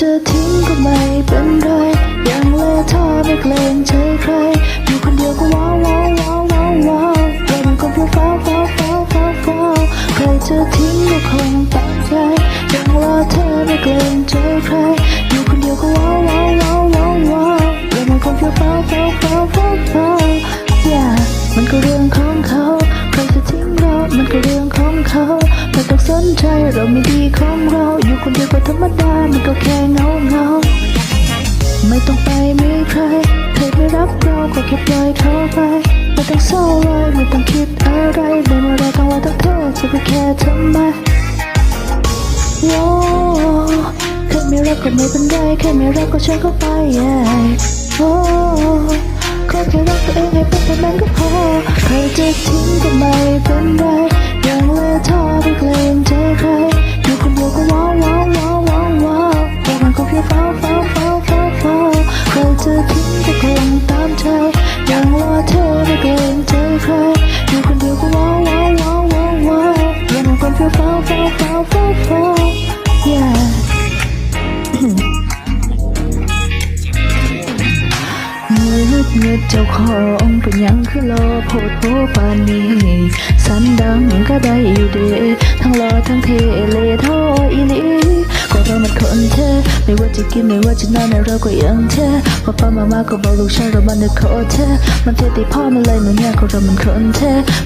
จะทิ้งก็ไม่เป็นไรยังเลอะท่อไม่เกรงใจใคร อยู่คนเดียวก็ว้าวว้าวว้าวว้าวว้าวเดินก็เพื่อฟ้าวฟ้าวฟ้าวฟ้าวฟ้าใครจะทิ้งก็คงตั้งใจยังเลอะท่อไม่เกรงใจใคร อยู่คนเดียวก็ว้าวว้าวว้าวว้าวว้าวเดินก็เพื่อฟ้าวฟ้าวฟ้าวฟ้าวฟ้าว yeah มันก็เคนเดียวก็ธรรมดา มันก็แค่เงาเงาไม่ต้องไปมีใครใครไม่รักเราก็แค่ปล่อยเขาไปไม่ต้องเศร้าเลยไม่ต้องคิดอะไรในเมื่อเราต้องว่าต้องเธอจะไปแค่ทำไมโว้แค่ไม่รักก็ไม่เป็นไรแค่ไม่รักก็ใช้เข้าไปโอ้ขอแค่รักตัวเองให้เป็นเท่นั้นก็พอใครจะทิ้งก็ไม่เป็นไร เงืดเจ้าของเป็นยังคือรอโพดโพปานนี้สันดังก็ได้อยู่เดทั้งรอทั้งเทเลทออีลีก็เรามันคนเทไม่ว่าจะกินไม่ว่าจะนอนในเราก็ยังเทพอป้ามามาก็บอกลูกชายเรามันเด็กโคเทมันเทติพ่อมันเลยเหมือนเนี่ยก็เรามันคนเท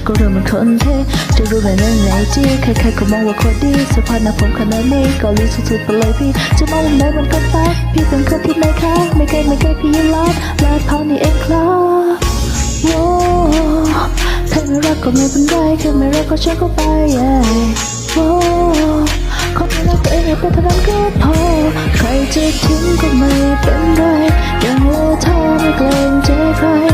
ก็เรามันคนเทจะรู้ไหมนั่นไหนจีใครๆก็มองว่าคตรดีสภาพหน้าผมขนาดนี้เกาหลีสุดๆไปเลยพี่จะมองมุมไหนมันก็ตักพี่เป็นคนที่ไม่ค้า okay my girl be your love love พอนี่เองครับโอ้ถ้าไม่รักก็ไม่เป็นไรถ้าไม่รักก็เช่าก็ไปโอ้ขอให้รักตัวเองให้เป็นเท่านั้นก็พอใครจะทิ้งก็ไม่เป็นไรยังเลาเธอไม่เกรงใจใคร